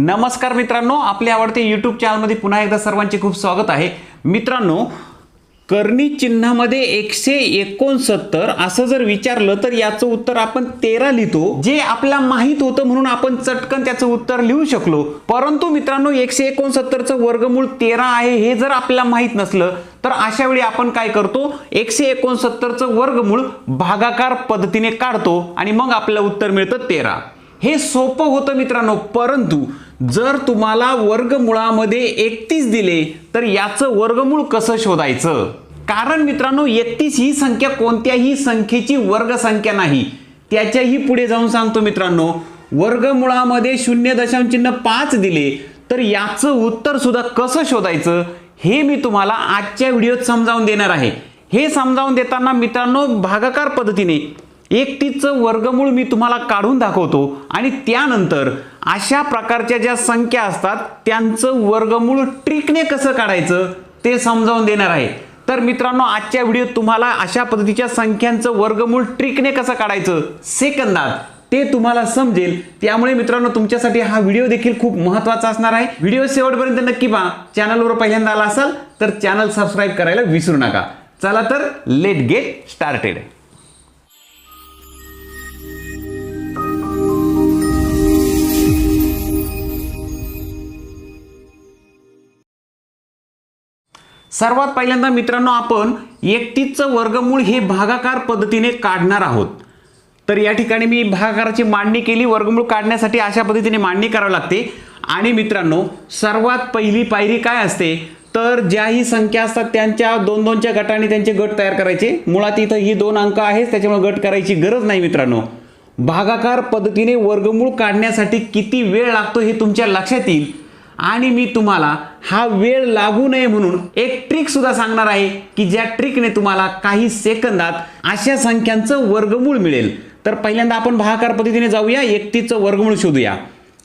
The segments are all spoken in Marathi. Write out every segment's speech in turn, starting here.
नमस्कार मित्रांनो आपल्या आवडते यूट्यूब चॅनलमध्ये पुन्हा एकदा सर्वांचे खूप स्वागत आहे. मित्रांनो कर्णी चिन्हामध्ये एकशे एकोणसत्तर असं जर विचारलं तर याचं उत्तर आपण तेरा लिहितो. जे आपल्याला माहीत होतं म्हणून आपण चटकन त्याचं उत्तर लिहू शकलो. परंतु मित्रांनो एकशे एकोणसत्तरचं वर्गमूळ तेरा आहे हे जर आपल्याला माहीत नसलं तर अशा वेळी आपण काय करतो? एकशे एकोणसत्तरचं वर्गमूळ भागाकार पद्धतीने काढतो आणि मग आपल्याला उत्तर मिळतं तेरा. हे सोपं होतं मित्रांनो परंतु जर तुम्हाला वर्गमुळामध्ये एकतीस दिले तर याचं वर्गमूळ कसं शोधायचं? कारण मित्रांनो एकतीस ही संख्या कोणत्याही संख्येची वर्गसंख्या नाही. त्याच्याही पुढे जाऊन सांगतो मित्रांनो वर्गमुळामध्ये शून्य दशांश चिन्ह पाच दिले तर याचं उत्तर सुद्धा कसं शोधायचं? हे मी तुम्हाला आजच्या व्हिडिओत समजावून देणार आहे. हे समजावून देताना मित्रांनो भागाकार पद्धतीने एकटीचं वर्गमूळ मी तुम्हाला काढून दाखवतो. आणि त्यानंतर अशा प्रकारच्या ज्या संख्या असतात त्यांचं वर्गमूळ ट्रिकने कसं काढायचं ते समजावून देणार आहे. तर मित्रांनो आजच्या व्हिडिओत तुम्हाला अशा पद्धतीच्या संख्यांचं वर्गमूळ ट्रिकने कसं काढायचं सेकंदात ते तुम्हाला समजेल. त्यामुळे मित्रांनो तुमच्यासाठी हा व्हिडिओ देखील खूप महत्त्वाचा असणार आहे. व्हिडिओ शेवटपर्यंत नक्की पहा. चॅनलवर पहिल्यांदा आला असाल तर चॅनल सबस्क्राईब करायला विसरू नका. चला तर लेट गेट स्टार्टेड. सर्वात पहिल्यांदा मित्रांनो आपण एकतीसचं वर्गमूळ हे भागाकार पद्धतीने काढणार आहोत. तर या ठिकाणी मी भागाकाराची मांडणी केली. वर्गमूळ काढण्यासाठी अशा पद्धतीने मांडणी करावी लागते. आणि मित्रांनो सर्वात पहिली पायरी काय असते? तर ज्याही संख्या असतात त्यांच्या दोन दोनच्या गटाने त्यांचे गट तयार करायचे. मुळात इथं ही दोन अंक आहेत त्याच्यामुळे गट करायची गरज नाही मित्रांनो. भागाकार पद्धतीने वर्गमूळ काढण्यासाठी किती वेळ लागतो हे तुमच्या लक्षात येईल. आणि मी तुम्हाला हा वेळ लागू नये म्हणून एक ट्रिक सुद्धा सांगणार आहे की ज्या ट्रिकने तुम्हाला काही सेकंदात अशा संख्यांचं वर्गमूळ मिळेल. तर पहिल्यांदा आपण भागाकार पद्धतीने जाऊया एकतीसचं वर्गमूळ शोधूया.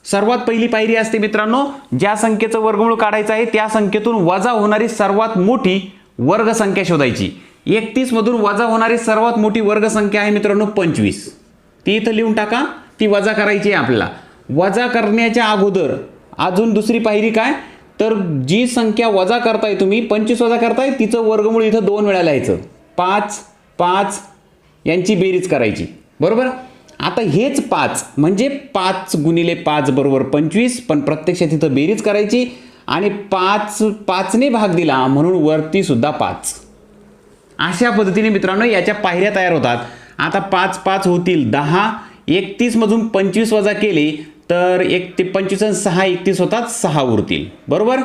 सर्वात पहिली पायरी असते मित्रांनो ज्या संख्येचं वर्गमूळ काढायचं आहे त्या संख्येतून वजा होणारी सर्वात मोठी वर्गसंख्या शोधायची. एकतीसमधून वजा होणारी सर्वात मोठी वर्गसंख्या आहे मित्रांनो पंचवीस. ती इथं लिहून टाका ती वजा करायची आहे आपल्याला. वजा करण्याच्या अगोदर अजून दुसरी पायरी काय? तर जी संख्या वजा करताय तुम्ही पंचवीस वजा करताय तिचं वर्गमूळ इथं दोन वेळा लिहायचं. पाच पाच यांची बेरीज करायची. बरोबर? आता हेच पाच म्हणजे पाच गुणिले पाच बरोबर पंचवीस पण प्रत्यक्षात तिथं बेरीज करायची आणि पाच पाचने भाग दिला म्हणून वरती सुद्धा पाच. अशा पद्धतीने मित्रांनो याच्या पायऱ्या तयार होतात. आता पाच पाच होतील दहा एकतीस मधून पंचवीस वजा केले तर एक ते पंचवीस आणि सहा एकतीस होतात सहा उरतील. बरोबर?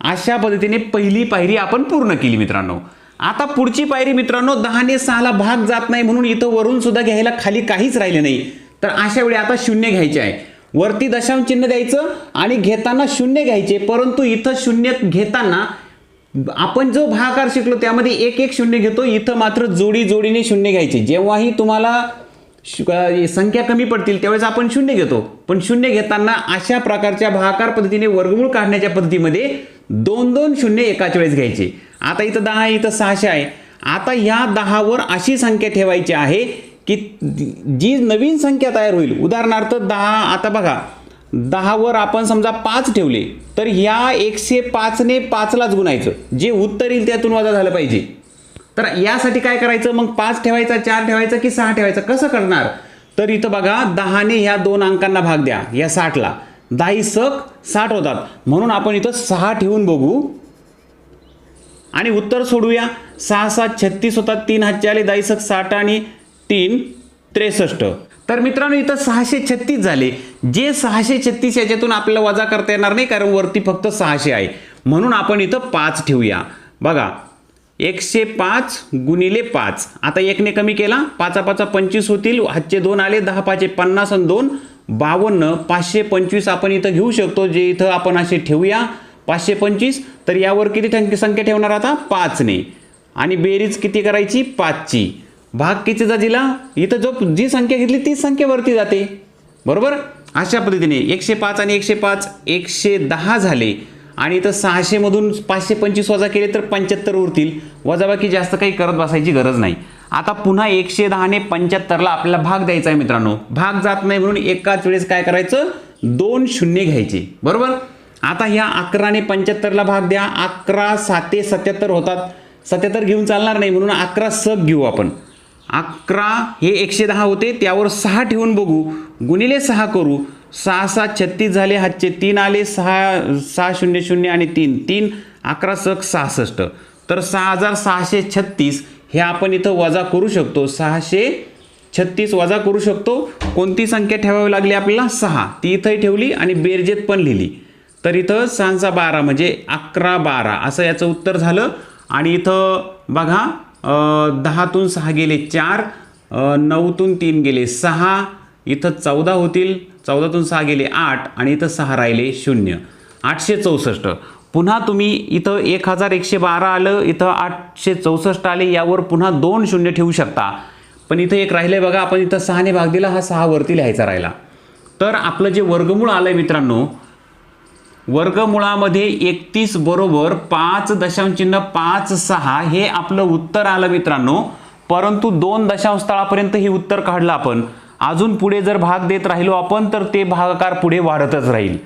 अशा पद्धतीने पहिली पायरी आपण पूर्ण केली मित्रांनो. आता पुढची पायरी मित्रांनो दहाने सहाला भाग जात नाही म्हणून इथं वरून सुद्धा घ्यायला खाली काहीच राहिले नाही. तर अशा वेळी आता शून्य घ्यायचे आहे. वरती दशांश चिन्ह द्यायचं आणि घेताना शून्य घ्यायचे परंतु इथं शून्य घेताना आपण जो भागाकार शिकलो त्यामध्ये एक एक शून्य घेतो इथं मात्र जोडी जोडीने शून्य घ्यायचे. जेव्हाही तुम्हाला संख्या कमी पडतील त्यावेळेस आपण शून्य घेतो. पण शून्य घेताना अशा प्रकारच्या भागाकार पद्धतीने वर्गमूळ काढण्याच्या पद्धतीमध्ये दोन दोन शून्य एकाच वेळेस घ्यायचे. आता इथं दहा आहे इथं सहाशे आहे. आता ह्या दहावर अशी संख्या ठेवायची आहे की जी नवीन संख्या तयार होईल. उदाहरणार्थ दहा आता बघा. दहावर आपण समजा पाच ठेवले तर ह्या एकशे पाचने पाचलाच गुणायचं. जे उत्तर येईल त्यातून वजा झालं पाहिजे. तर यासाठी काय करायचं? मग पाच ठेवायचा चार ठेवायचा की सहा ठेवायचा? कसं करणार? तर इथं बघा दहाने ह्या दोन अंकांना भाग द्या या साठला. दहाही सक साठ होतात. म्हणून आपण इथं सहा ठेवून बघू. आणि उत्तर सोडूया. सहा सात छत्तीस होतात तीन हातचे आले दाईसक साठ आणि तीन त्रेसष्ट. तर मित्रांनो इथं सहाशे छत्तीस झाले. जे सहाशे छत्तीस याच्यातून आपल्याला वजा करता येणार नाही कारण वरती फक्त सहाशे आहे. म्हणून आपण इथं पाच ठेवूया. बघा एकशे पाच गुणिले पाच. आता एकने कमी केला पाचा पाचा पंचवीस होतील हातचे दोन आले दहा पाचे पन्नास आणि दोन बावन्न पाचशे पंचवीस आपण इथं घेऊ शकतो जे इथं आपण असे ठेवूया पाचशे पंचवीस. तर यावर किती टंक- संख्या ठेवणार आता? पाचने. आणि बेरीज किती करायची? पाचची. भाग कितीचा दिला इथं जो जी संख्या घेतली तीच संख्या वरती जाते. बरोबर? अशा पद्धतीने एकशे पाच आणि एकशे पाच एकशे दहा झाले. आणि इथं सहाशेमधून पाचशे पंचवीस वजा केले तर पंच्याहत्तर उरतील. वजाबाकी जास्त काही करत बसायची गरज नाही. आता पुन्हा एकशे दहाने पंच्याहत्तरला आपल्याला भाग द्यायचा आहे मित्रांनो. भाग जात नाही म्हणून एकाच वेळेस काय करायचं? दोन शून्य घ्यायचे. बरोबर? आता ह्या अकराने पंच्याहत्तरला भाग द्या. अकरा साते सत्याहत्तर होतात. सत्याहत्तर घेऊन चालणार नाही म्हणून अकरा सब घेऊ आपण. अकरा हे एकशे दहा होते. त्यावर सहा ठेवून बघू. गुणिले सहा करू. सहा सहा छत्तीस झाले हातचे तीन आले सहा सहा शून्य शून्य आणि तीन. तीन अकरा सक सहासष्ट. तर सहा हजार सहाशे छत्तीस हे आपण इथं वजा करू शकतो. सहाशे छत्तीस वजा करू शकतो. कोणती संख्या ठेवावी लागली आपल्याला? सहा. ती इथंही ठेवली आणि बेरजेत पण लिहिली. तर इथं सहाचा बारा म्हणजे अकरा बारा. असं याचं उत्तर झालं. आणि इथं बघा दहातून सहा गेले चार नऊतून तीन गेले सहा. इथं चौदा होतील. चौदातून सहा गेले आठ आणि इथं सहा राहिले शून्य. आठशे चौसष्ट. पुन्हा तुम्ही इथं एक हजार एकशे बारा आलं इथं आठशे चौसष्ट आले यावर पुन्हा दोन शून्य ठेवू शकता. पण इथं एक राहिलं बघा आपण इथं सहाने भाग दिला हा सहा वरती लिहायचा राहिला. तर आपलं जे वर्गमूळ आलं आहे मित्रांनो वर्गमुळामध्ये एकतीस बरोबर पाच दशांशचिन्ह पाच सहा हे आपलं उत्तर आलं मित्रांनो. परंतु दोन दशांश स्थळापर्यंत हे उत्तर काढलं आपण. अजून पुढे जर भाग देत राहिलो आपण तर ते भागाकार पुढे वाढतच राहील.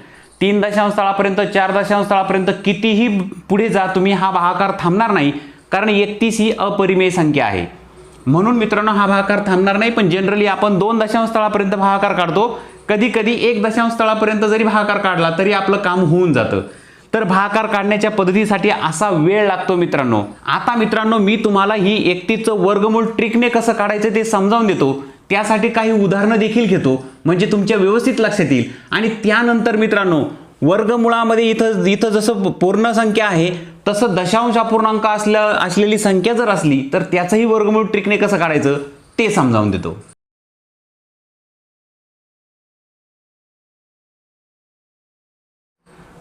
तीन दशांश स्थळापर्यंत चार दशांश स्थळापर्यंत कितीही पुढे जा तुम्ही हा भागाकार थांबणार नाही कारण एकतीस ही अपरिमेय संख्या आहे. म्हणून मित्रांनो हा भागाकार थांबणार नाही पण जनरली आपण दोन दशांश स्थळापर्यंत भागाकार काढतो. कधी कधी एक दशांश स्थळापर्यंत जरी भागाकार काढला तरी आपलं काम होऊन जातं. तर भागाकार काढण्याच्या पद्धतीसाठी असा वेळ लागतो मित्रांनो. आता मित्रांनो मी तुम्हाला ही एकतीचं वर्गमूळ ट्रिकने कसं काढायचं ते समजावून देतो. त्यासाठी काही उदाहरणं देखील घेतो. म्हणजे तुमच्या व्यवस्थित लक्षात येईल. आणि त्यानंतर मित्रांनो वर्गमुळामध्ये इथं इथं जसं पूर्ण संख्या आहे तसं दशांश अपूर्णांक असल्या असलेली संख्या जर असली तर त्याचंही वर्गमूळ ट्रिकने कसं काढायचं? ते समजावून देतो.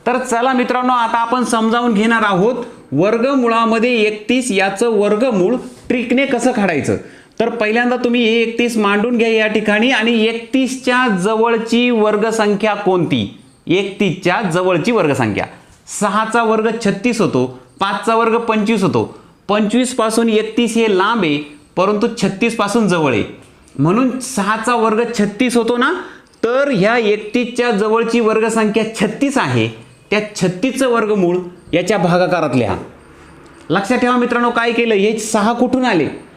तर चला मित्रांनो आता आपण समजावून घेणार आहोत वर्गमुळामध्ये एकतीस याचं वर्गमूळ ट्रिकने कसं काढायचं? तर पहिल्यांदा तुम्ही एकतीस मांडून घ्या या ठिकाणी आणि एकतीसच्या जवळची वर्गसंख्या कोणती? एकतीसच्या जवळची वर्गसंख्या. सहाचा वर्ग छत्तीस होतो पाचचा वर्ग पंचवीस होतो. पंचवीसपासून एकतीस हे लांब आहे परंतु छत्तीसपासून जवळ आहे. म्हणून सहाचा वर्ग छत्तीस होतो ना तर ह्या एकतीसच्या जवळची वर्गसंख्या छत्तीस आहे. त्या छत्तीसचं वर्गमूळ याच्या भागाकारात लिहा. लक्षात ठेवा मित्रांनो काय केलं? हे सहा कुठून आले?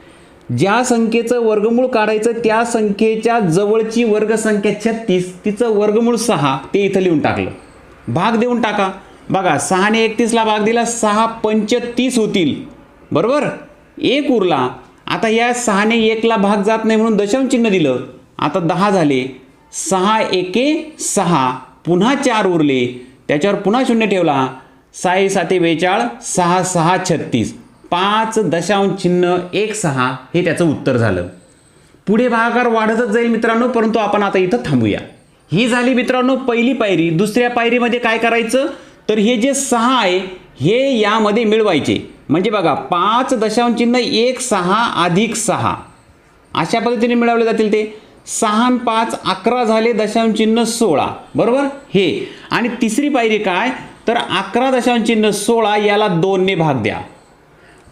ज्या संख्येचं वर्गमूळ काढायचं त्या संख्येच्या जवळची वर्गसंख्या छत्तीस तिचं वर्गमूळ सहा ते इथं लिहून टाकलं. भाग देऊन टाका. बघा सहाने एकतीसला भाग दिला सहा पंचतीस होतील. बरोबर? एक उरला. आता या सहाने एकला भाग जात नाही म्हणून दशम चिन्ह दिलं. आता दहा झाले. सहा एके सहा. पुन्हा चार उरले. त्याच्यावर पुन्हा शून्य ठेवला. साई साते बेचाळ सहा सहा छत्तीस. पाच दशांश चिन्ह एक सहा हे त्याचं उत्तर झालं. पुढे भागाकार वाढतच जाईल मित्रांनो परंतु आपण आता इथं थांबूया. ही झाली मित्रांनो पहिली पायरी. दुसऱ्या पायरीमध्ये काय करायचं? तर हे जे सहा आहे हे यामध्ये मिळवायचे. म्हणजे बघा पाच दशांश चिन्ह एक सहा अधिक सहा. अशा पद्धतीने मिळवले जातील ते. सहा पाच अकरा झाले दशांश चिन्ह सोळा. बरोबर? हे. आणि तिसरी पायरी काय? तर अकरा दशांश चिन्ह सोळा याला दोनने भाग द्या.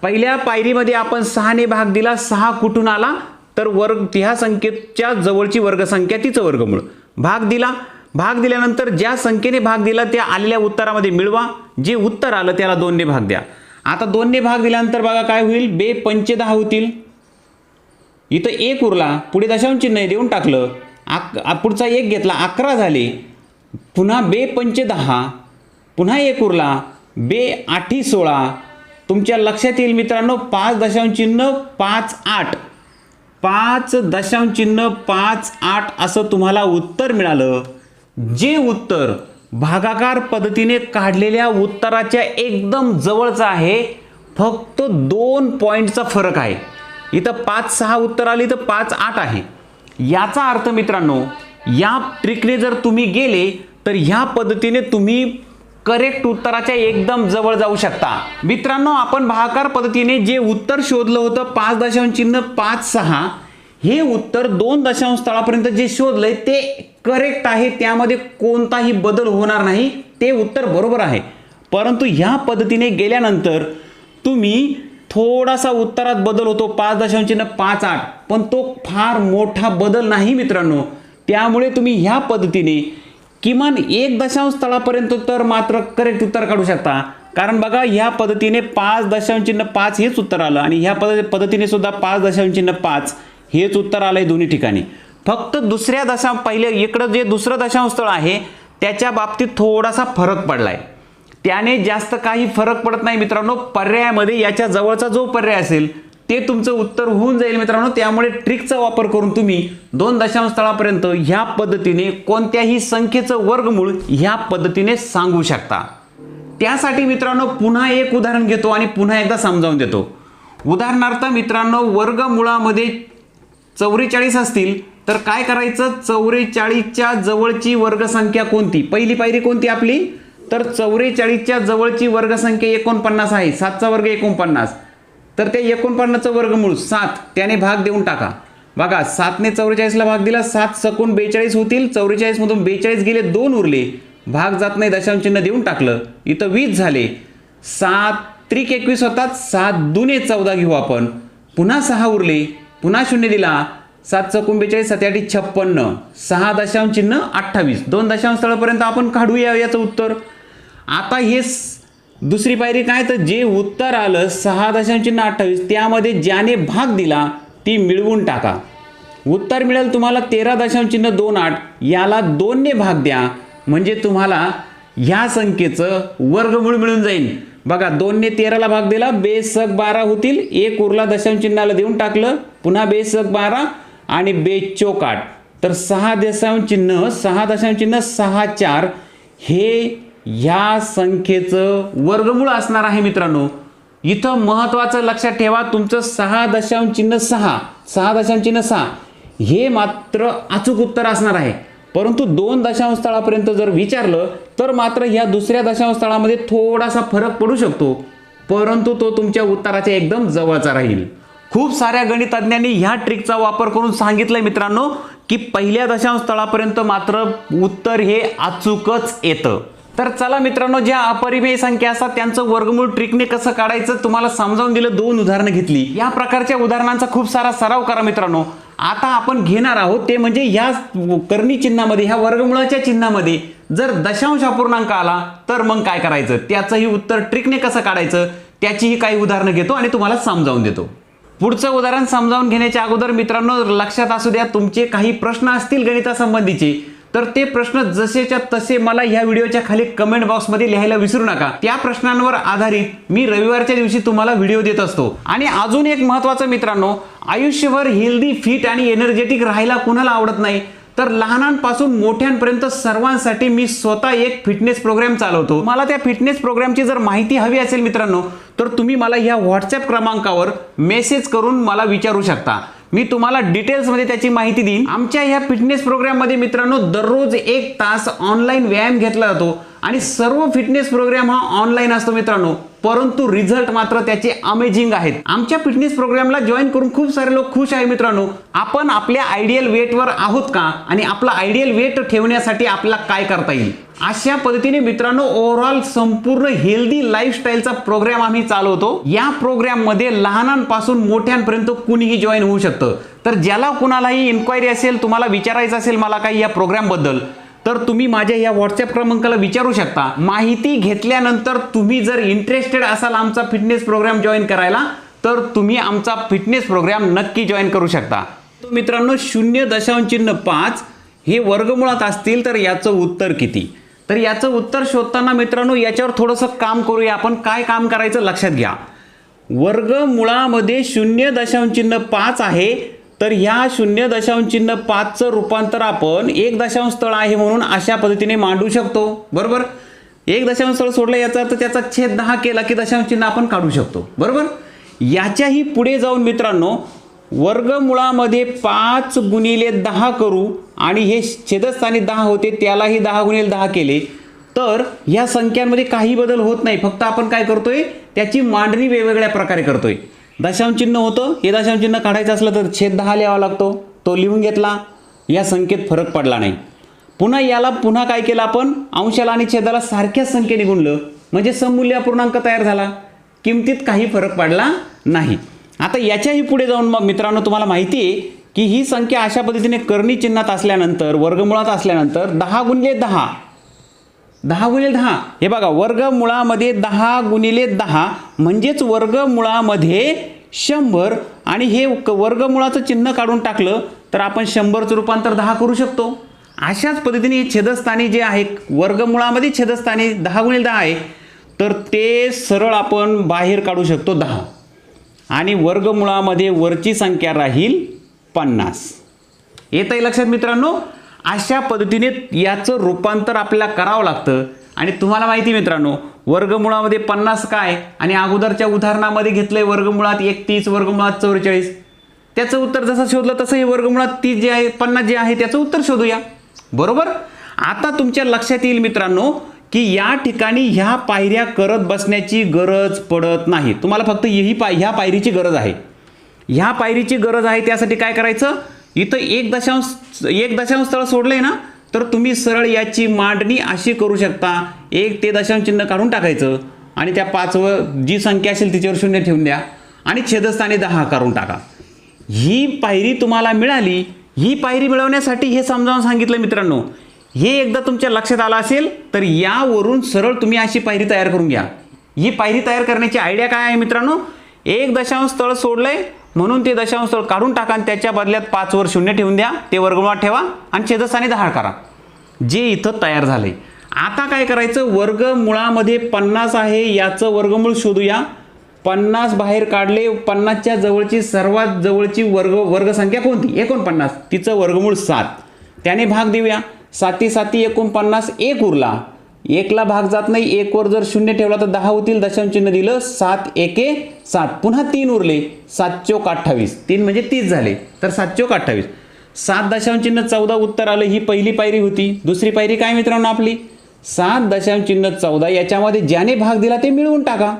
पहिल्या पायरीमध्ये आपण सहाने भाग दिला सहा कुठून आला? तर वर्ग ह्या संख्येच्या जवळची वर्गसंख्या तिचं वर्गमूळ. भाग दिला. भाग दिल्यानंतर ज्या संख्येने भाग दिला त्या आलेल्या उत्तरामध्ये मिळवा. जे उत्तर आलं त्याला दोनने भाग द्या. आता दोनने भाग दिल्यानंतर बघा काय होईल? बे पंचे दहा होतील. इथं एक उरला. पुढे दशांश चिन्ह देऊन टाकलं. आक पुढचा एक घेतला. अकरा झाले. पुन्हा बे पंचे दहा. पुन्हा एक उरला. बे आठी सोळा. तुमच्या लक्षात येईल मित्रांनो पाच दशांश चिन्ह पाच आठ. पाच दशांश चिन्ह पाच आठ असं तुम्हाला उत्तर मिळालं. जे उत्तर भागाकार पद्धतीने काढलेल्या उत्तराच्या एकदम जवळचं आहे फक्त दोन पॉईंटचा फरक आहे. इथं पाच सहा उत्तर आली तर पाच आठ आहे. याचा अर्थ मित्रांनो या ट्रिकने जर तुम्ही गेले तर ह्या पद्धतीने तुम्ही करेक्ट उत्तराच्या एकदम जवळ जाऊ शकता. मित्रांनो आपण भागाकार पद्धतीने जे उत्तर शोधलं होतं पाच दशांश चिन्ह पाच सहा हे उत्तर दोन दशांश स्थळापर्यंत जे शोधलंय ते करेक्ट आहे. त्यामध्ये कोणताही बदल होणार नाही. ते उत्तर बरोबर आहे. परंतु ह्या पद्धतीने गेल्यानंतर तुम्ही थोडासा उत्तरात बदल होतो. पाच दशांश चिन्ह पाच आठ. पण तो फार मोठा बदल नाही मित्रांनो. त्यामुळे तुम्ही ह्या पद्धतीने किमान एक दशांश स्थळापर्यंत तर मात्र करेक्ट उत्तर काढू शकता. कारण बघा ह्या पद्धतीने पाच दशांश चिन्ह पाच हेच उत्तर आलं आणि ह्या पद पद्धतीने सुद्धा पाच दशांश चिन्ह पाच हेच उत्तर आलंय दोन्ही ठिकाणी. फक्त दुसऱ्या दशा पहिले इकडं जे दुसरं दशांश स्थळ आहे त्याच्या बाबतीत थोडासा फरक पडलाय. त्याने जास्त काही फरक पडत नाही मित्रांनो. पर्यायामध्ये याच्या जवळचा जो पर्याय असेल ते तुमचं उत्तर होऊन जाईल मित्रांनो. त्यामुळे ट्रिकचा वापर करून तुम्ही दोन दशांश स्थळापर्यंत ह्या पद्धतीने कोणत्याही संख्येचं वर्गमूळ ह्या पद्धतीने सांगू शकता. त्यासाठी मित्रांनो पुन्हा एक उदाहरण घेतो आणि पुन्हा एकदा समजावून देतो. उदाहरणार्थ मित्रांनो वर्गमुळामध्ये चौवेचाळीस असतील तर काय करायचं? चौवेचाळीसच्या जवळची वर्गसंख्या कोणती? पहिली पायरी कोणती आपली? तर चौवेचाळीसच्या जवळची वर्गसंख्या एकोणपन्नास आहे. सातचा वर्ग एकोणपन्नास. तर त्या एकोणपन्नासचं वर्गमूळ सात. त्याने भाग देऊन टाका. बघा सातने चौवेचाळीसला भाग दिला सात सकून बेचाळीस होतील. चौवेचाळीसमधून बेचाळीस गेले दोन उरले. भाग जात नाही दशांश चिन्ह देऊन टाकलं. इथं वीस झाले. सात त्रिक एकवीस होतात. सात दुने चौदा घेऊ आपण. पुन्हा सहा उरले. पुन्हा शून्य दिला. सात चौकून बेचाळीस सत्याठी छप्पन्न. सहा दशांश चिन्ह अठ्ठावीस. दोन दशांश स्थळापर्यंत आपण काढूया याचं उत्तर. आता हे दुसरी पायरी काय तर जे उत्तर आलं सहा दशांश चिन्ह अठ्ठावीस त्यामध्ये ज्याने भाग दिला ती मिळवून टाका. उत्तर मिळेल तुम्हाला तेरा दशांश चिन्ह दोन आठ याला दोनने भाग द्या. म्हणजे तुम्हाला ह्या संख्येचं वर्गमूळ मिळून जाईल बघा दोनने तेराला भाग दिला बेसक बारा होतील. एक उरला दशांश चिन्हाला देऊन टाकलं. पुन्हा बेसक बारा आणि बेचोक आठ तर सहा दशांश चिन्ह सहा दशांश चिन्ह सहा चार हे ह्या संख्येचं वर्गमूळ असणार आहे मित्रांनो. इथं महत्वाचं लक्षात ठेवा तुमचं सहा दशांश चिन्ह सहा सहा दशांश चिन्ह सहा हे मात्र अचूक उत्तर असणार आहे. परंतु दोन दशांश स्थळापर्यंत जर विचारलं तर मात्र ह्या दुसऱ्या दशांश स्थळामध्ये थोडासा फरक पडू शकतो. परंतु तो तुमच्या उत्तराच्या एकदम जवळचा राहील. खूप साऱ्या गणितज्ञांनी ह्या ट्रिकचा वापर करून सांगितलंय मित्रांनो की पहिल्या दशांश स्थळापर्यंत मात्र उत्तर हे अचूकच येतं. तर चला मित्रांनो ज्या अपरिमेय संख्या असतात त्यांचं वर्गमूळ ट्रिकने कसं काढायचं तुम्हाला समजावून दिलं दोन उदाहरणं घेतली. या प्रकारच्या उदाहरणांचा खूप सारा सराव करा मित्रांनो. आता आपण घेणार आहोत ते म्हणजे या कर्णी चिन्हामध्ये ह्या वर्गमुळाच्या चिन्हामध्ये जर दशांश अपूर्णांक आला तर मग काय करायचं? त्याचंही उत्तर ट्रिकने कसं काढायचं? त्याचीही काही उदाहरणं घेतो आणि तुम्हाला समजावून देतो. पुढचं उदाहरण समजावून घेण्याच्या अगोदर मित्रांनो लक्षात असू द्या तुमचे काही प्रश्न असतील गणितासंबंधीचे. तर ते प्रश्न जसेच्या तसे मला ह्या व्हिडिओच्या खाली कमेंट बॉक्समध्ये लिहायला विसरू नका. त्या प्रश्नांवर आधारित मी रविवारच्या दिवशी तुम्हाला व्हिडिओ देत असतो. आणि अजून एक महत्वाचं मित्रांनो आयुष्यभर हेल्दी फिट आणि एनर्जेटिक राहायला कुणाला आवडत नाही? तर लहानांपासून मोठ्यांपर्यंत सर्वांसाठी मी स्वतः एक फिटनेस प्रोग्राम चालवतो. मला त्या फिटनेस प्रोग्रामची जर माहिती हवी असेल मित्रांनो तर तुम्ही मला ह्या व्हॉट्सअप क्रमांकावर मेसेज करून मला विचारू शकता. मी तुम्हाला डिटेल्समध्ये त्याची माहिती देईन. आमच्या ह्या फिटनेस प्रोग्राममध्ये मित्रांनो दररोज एक तास ऑनलाईन व्यायाम घेतला जातो आणि सर्व फिटनेस प्रोग्राम हा ऑनलाईन असतो मित्रांनो. परंतु रिझल्ट मात्र त्याचे अमेझिंग आहेत. आमच्या फिटनेस प्रोग्रामला जॉईन करून खूप सारे लोक खुश आहे मित्रांनो. आपण आपल्या आयडियल वेटवर आहोत का? आणि आपला आयडियल वेट ठेवण्यासाठी आपल्याला काय करता येईल? अशा पद्धतीने मित्रांनो ओव्हरऑल संपूर्ण हेल्दी लाईफस्टाईलचा प्रोग्राम आम्ही चालवतो. या प्रोग्राममध्ये लहानांपासून मोठ्यांपर्यंत कुणीही जॉईन होऊ शकतं. तर ज्याला कुणालाही इन्क्वायरी असेल तुम्हाला विचारायचं असेल मला काही या प्रोग्रॅमबद्दल तर तुम्ही माझ्या या व्हॉट्सअप क्रमांकाला विचारू शकता. माहिती घेतल्यानंतर तुम्ही जर इंटरेस्टेड असाल आमचा फिटनेस प्रोग्राम जॉईन करायला तर तुम्ही आमचा फिटनेस प्रोग्राम नक्की जॉईन करू शकता. तो मित्रांनो शून्य दशांश चिन्ह पाच हे वर्गमुळात असतील तर याचं उत्तर किती? तर याचं उत्तर शोधताना मित्रांनो याच्यावर थोडंसं काम करूया. आपण काय काम करायचं लक्षात घ्या. वर्ग मुळामध्ये शून्य दशांश चिन्ह पाच आहे. तर ह्या शून्य दशांश चिन्ह पाचचं रूपांतर आपण एक दशांश स्थळ आहे म्हणून अशा पद्धतीने मांडू शकतो. बरोबर? एक दशांश स्थळ सोडलं याचा अर्थ त्याचा छेद दहा केला की दशांश चिन्ह आपण काढू शकतो. बरोबर? याच्याही पुढे जाऊन मित्रांनो वर्गमुळामध्ये पाच गुणिले दहा करू आणि हे छेदस्थानी दहा होते त्यालाही दहा गुणिले दहा केले. तर ह्या संख्यांमध्ये काही बदल होत नाही. फक्त आपण काय करतोय त्याची मांडणी वेगवेगळ्या प्रकारे करतोय. दशांचिन्ह होतं. हे दशांचिन्ह काढायचं असलं तर छेद दहा लिहावा लागतो. तो लिहून घेतला. या संख्येत फरक पडला नाही. पुन्हा याला पुन्हा काय केलं आपण? अंशाला आणि छेदाला सारख्याच संख्येने गुणलं. म्हणजे सममूल्य पूर्णांक तयार झाला. किमतीत काही फरक पडला नाही. आता याच्याही पुढे जाऊन मग मित्रांनो तुम्हाला माहिती आहे की ही संख्या अशा पद्धतीने कर्णी चिन्हात असल्यानंतर वर्गमुळात असल्यानंतर दहा गुणिले दहा. दहा गुणिले दहा. हे बघा वर्गमुळामध्ये दहा गुणिले दहा म्हणजेच वर्गमुळामध्ये शंभर आणि हे क- वर्गमुळाचं चिन्ह काढून टाकलं तर आपण शंभरचं रूपांतर दहा करू शकतो. अशाच पद्धतीने छेदस्थानी जे आहे वर्गमुळामध्ये छेदस्थानी दहा गुणिले दहा आहे तर ते सरळ आपण बाहेर काढू शकतो दहा. आणि वर्गमुळामध्ये वरची संख्या राहील पन्नास. येत आहे लक्षात मित्रांनो? अशा पद्धतीने याचं रूपांतर आपल्याला करावं लागतं. आणि तुम्हाला माहिती मित्रांनो वर्गमुळामध्ये पन्नास काय? आणि अगोदरच्या उदाहरणामध्ये घेतलंय वर्गमुळात एकतीस वर्गमुळात चौवेचाळीस. त्याचं उत्तर जसं शोधलं तसं हे वर्गमुळात तीस जे आहे पन्नास जे आहे त्याचं उत्तर शोधूया. बरोबर? आता तुमच्या लक्षात येईल मित्रांनो की या ठिकाणी ह्या पायऱ्या करत बसण्याची गरज पडत नाही. तुम्हाला फक्त ही पाय ह्या पायरीची गरज आहे. ह्या पायरीची गरज आहे त्यासाठी काय करायचं? इथं एक दशांश एक दशांश स्थळ आहे ना तर तुम्ही सरळ याची मांडणी अशी करू शकता. एक ते दशांश चिन्ह काढून टाकायचं आणि त्या पाचवं जी संख्या असेल तिच्यावर शून्य ठेवून द्या आणि छेदस्थानी दहा करून टाका. ही पायरी तुम्हाला मिळाली. ही पायरी मिळवण्यासाठी हे समजावून सांगितलं मित्रांनो. हे एकदा तुमच्या लक्षात आलं असेल तर यावरून सरळ तुम्ही अशी पायरी तयार करून घ्या. ही पायरी तयार करण्याची आयडिया काय आहे मित्रांनो? एक दशांश स्थळ सोडलंय म्हणून ते दशांश स्थळ काढून टाका आणि त्याच्या बदल्यात पाचवर शून्य ठेवून द्या ते वर्गमुळात ठेवा आणि छेदस्थाने दहाड करा. जे इथं तयार झालंय. आता काय करायचं? वर्गमुळामध्ये पन्नास आहे याचं वर्गमूळ शोधूया. पन्नास बाहेर काढले पन्नासच्या जवळची सर्वात जवळची वर्ग वर्गसंख्या कोणती? एकोणपन्नास. तिचं वर्गमूळ सात. त्याने भाग देऊया. साती साती एकोणपन्नास एक उरला. एकला भाग जात नाही एकवर जर शून्य ठेवला तर दहा होतील दशमचिन्ह चिन्ह दिलं सात एके सात. पुन्हा तीन उरले. सात चोक अठ्ठावीस. तीन म्हणजे तीस झाले. तर सात चोक अठ्ठावीस. सात दशांशचिन्ह चौदा उत्तर आलं ही पहिली पायरी होती. दुसरी पायरी काय मित्रांनो आपली? सात दशांचिन्ह चौदा. याच्यामध्ये ज्याने भाग दिला ते मिळवून टाका.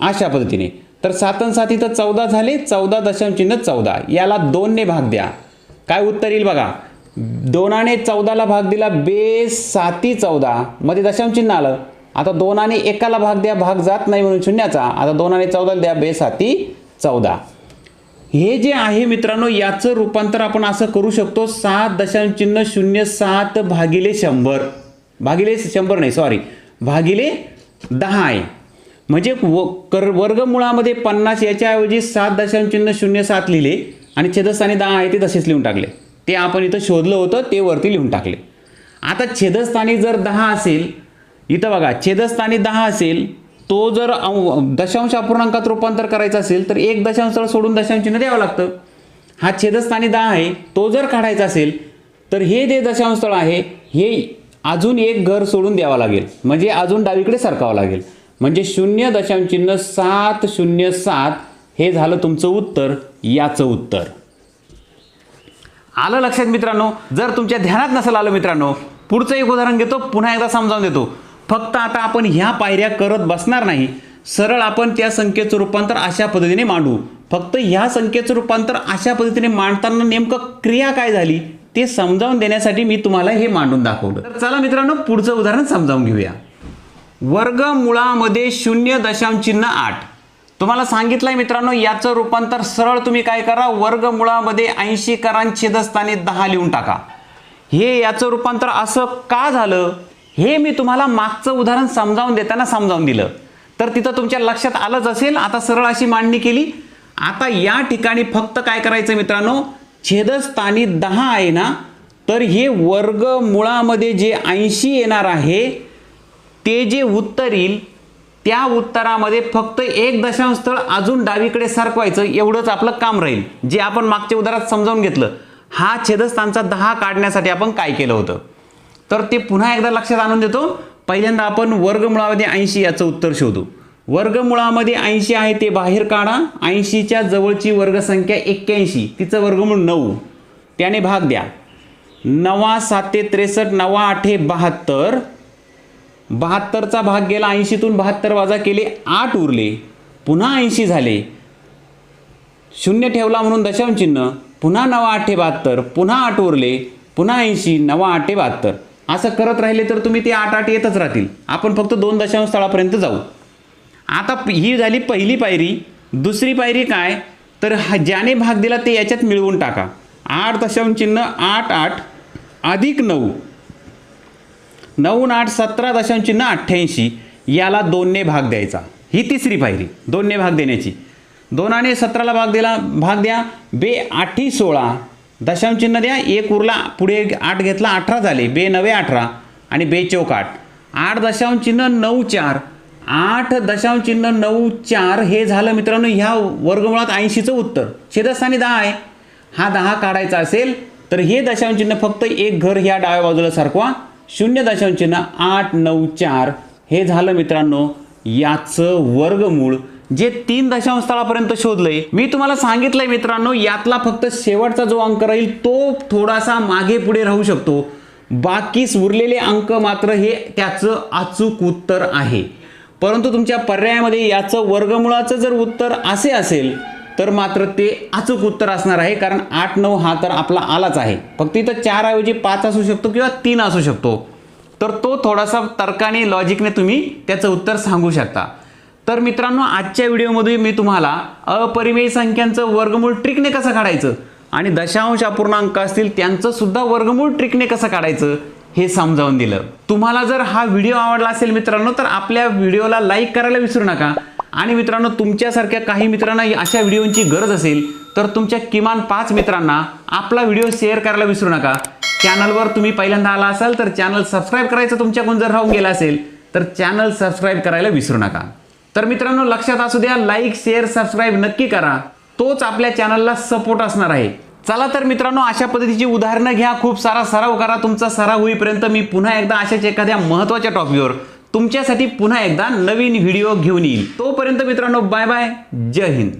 अशा पद्धतीने. तर सातन आणि सात इथं चौदा झाले चौदा दशांश चिन्ह चौदा. याला दोनने भाग द्या. काय उत्तर येईल बघा? दोनाने चौदाला भाग दिला बे साती चौदा. मध्ये दशांश चिन्ह आलं. आता दोनाने एकाला भाग द्या भाग जात नाही म्हणून शून्याचा. आता दोनाने चौदाला द्या बे साती चौदा. हे जे आहे मित्रांनो याचं रूपांतर आपण असं करू शकतो सात दशांश चिन्ह शून्य सात भागिले शंभर. भागिले शंभर नाही सॉरी भागिले दहा आहे. म्हणजे व कर वर्गमुळामध्ये पन्नास याच्याऐवजी सात दशांश चिन्ह शून्य सात लिहिले आणि छेदस्थानी दहा आहे ते तसेच लिहून टाकले. ते आपण इथं शोधलं होतं ते वरती लिहून टाकले. आता छेदस्थानी जर दहा असेल इथं बघा छेदस्थानी दहा असेल तो जर अं- दशांश अपूर्णांकात रूपांतर करायचं असेल तर एक दशांश स्थळ सोडून दशांशचिन्ह द्यावं लागतं. हा छेदस्थानी दहा आहे तो जर काढायचा असेल तर हे जे दशांश स्थळ आहे हे अजून एक घर सोडून द्यावं लागेल. म्हणजे अजून डावीकडे सरकावं लागेल. म्हणजे शून्य दशांशचिन्ह सात शून्य सात हे झालं तुमचं उत्तर याचं उत्तर. आलं लक्षात मित्रांनो? जर तुमच्या ध्यानात नसेल आलं मित्रांनो पुढचं एक उदाहरण घेतो पुन्हा एकदा समजावून देतो. फक्त आता आपण ह्या पायऱ्या करत बसणार नाही. सरळ आपण त्या संख्येचं रूपांतर अशा पद्धतीने मांडू. फक्त ह्या संख्येचं रूपांतर अशा पद्धतीने मांडताना नेमकं क्रिया काय झाली ते समजावून देण्यासाठी मी तुम्हाला हे मांडून दाखवलं. तर चला मित्रांनो पुढचं उदाहरण समजावून घेऊया. वर्गमुळामध्ये शून्य दशांश चिन्ह आठ. तुम्हाला सांगितलंय मित्रांनो याचं रूपांतर सरळ तुम्ही काय करा वर्गमुळामध्ये ऐंशी करान छेदस्थानी दहा लिहून टाका. हे याचं रूपांतर असं का झालं? हे मी तुम्हाला मागचं उदाहरण समजावून देताना समजावून दिलं. तर तिथं तुमच्या लक्षात आलंच असेल आता सरळ अशी मांडणी केली. आता या ठिकाणी फक्त काय करायचं मित्रांनो? छेदस्थानी दहा आहे ना? तर हे वर्ग मुळामध्ये जे ऐंशी येणार आहे ते जे उत्तर येईल त्या उत्तरामध्ये फक्त एक दशांश स्थळ अजून डावीकडे सरकवायचं एवढंच आपलं काम राहील. जे आपण मागच्या उदाहरणात समजावून घेतलं हा छेदस्थानचा दहा काढण्यासाठी आपण काय केलं होतं? तर ते पुन्हा एकदा लक्षात आणून देतो. पहिल्यांदा आपण वर्गमुळामध्ये ऐंशी याचं उत्तर शोधू. वर्गमुळामध्ये ऐंशी आहे ते बाहेर काढा. ऐंशीच्या जवळची वर्गसंख्या एक्क्याऐंशी. तिचं वर्गमूळ नऊ. त्याने भाग द्या. नवा साते त्रेसष्ट नवा आठे बहात्तर. बहात्तरचा भाग गेला ऐंशीतून बहात्तर वाजा केले आठ उरले पुन्हा ऐंशी झाले. शून्य ठेवला म्हणून दशमचिन्ह चिन्ह पुन्हा नवा आठे बहात्तर पुन्हा आठ उरले पुन्हा ऐंशी नवा आठे बहात्तर. असं करत राहिले तर तुम्ही ते आठ आठ येतच राहतील. आपण फक्त दोन दशांश स्थळापर्यंत जाऊ. आता ही झाली पहिली पायरी. दुसरी पायरी काय? तर हा ज्याने भाग दिला ते याच्यात मिळवून टाका. आठ दशांश चिन्ह आठ आठ अधिक नऊ. नऊ आठ सतरा दशांश चिन्ह अठ्ठ्याऐंशी याला दोनने भाग द्यायचा. ही तिसरी पायरी दोनने भाग देण्याची. दोनाने सतराला भाग दिला भाग द्या. बे आठी सोळा दशांश चिन्ह द्या. एक उरला पुढे आठ घेतला अठरा झाले. बे नवे अठरा आणि बे चौक आठ. आठ दशांश चिन्ह नऊ चार. आठ दशांश चिन्ह नऊ चार हे झालं मित्रांनो ह्या वर्गमुळात ऐंशीचं उत्तर. छेदस्थानी दहा आहे. हा दहा काढायचा असेल तर हे दशांश चिन्ह फक्त एक घर ह्या डाव्या बाजूला सारखवा शून्य दशांश चिन्ह आठ नऊ चार. हे झालं मित्रांनो याचं वर्गमूळ जे तीन दशांश स्थळापर्यंत शोधलंय. मी तुम्हाला सांगितलंय मित्रांनो यातला फक्त शेवटचा जो अंक राहील तो थोडासा मागे पुढे राहू शकतो. बाकीस उरलेले अंक मात्र हे त्याचं अचूक उत्तर आहे. परंतु तुमच्या पर्यायामध्ये याचं वर्गमुळाचं जर उत्तर असे असेल तर मात्र ते अचूक उत्तर असणार आहे कारण आठ नऊ हा तर आपला आलाच आहे. फक्त इथं चारऐवजी पाच असू शकतो किंवा तीन असू शकतो. तर तो थोडासा तर्काने लॉजिकने तुम्ही त्याचं उत्तर सांगू शकता. तर मित्रांनो आजच्या व्हिडिओमध्ये मी तुम्हाला अपरिमेय संख्यांचं वर्गमूळ ट्रिकने कसं काढायचं आणि दशांश अपूर्णांक असतील त्यांचं सुद्धा वर्गमूळ ट्रिकने कसं काढायचं हे समजावून दिलं. तुम्हाला जर हा व्हिडिओ आवडला असेल मित्रांनो तर आपल्या व्हिडिओला लाईक करायला विसरू नका. आणि मित्रांनो तुमच्यासारख्या काही मित्रांना अशा व्हिडिओची गरज असेल तर तुमच्या किमान पाच मित्रांना आपला व्हिडिओ शेअर करायला विसरू नका. चॅनलवर तुम्ही पहिल्यांदा आला असाल तर चॅनल सबस्क्राईब करायचं तुमच्याकडून जर राहून गेला असेल तर चॅनल सबस्क्राईब करायला विसरू नका. तर मित्रांनो लक्षात असू द्या लाईक शेअर सबस्क्राईब नक्की करा. तोच आपल्या चॅनलला सपोर्ट असणार आहे. चला तर मित्रांनो अशा पद्धतीची उदाहरणं घ्या. खूप सारा सराव करा. तुमचा सराव होईपर्यंत मी पुन्हा एकदा अशाच एखाद्या महत्त्वाच्या टॉपिकवर तुमच्यासाठी पुन्हा एकदा नवीन व्हिडिओ घेऊन येईल. तोपर्यंत मित्रांनो बाय बाय. जय हिंद.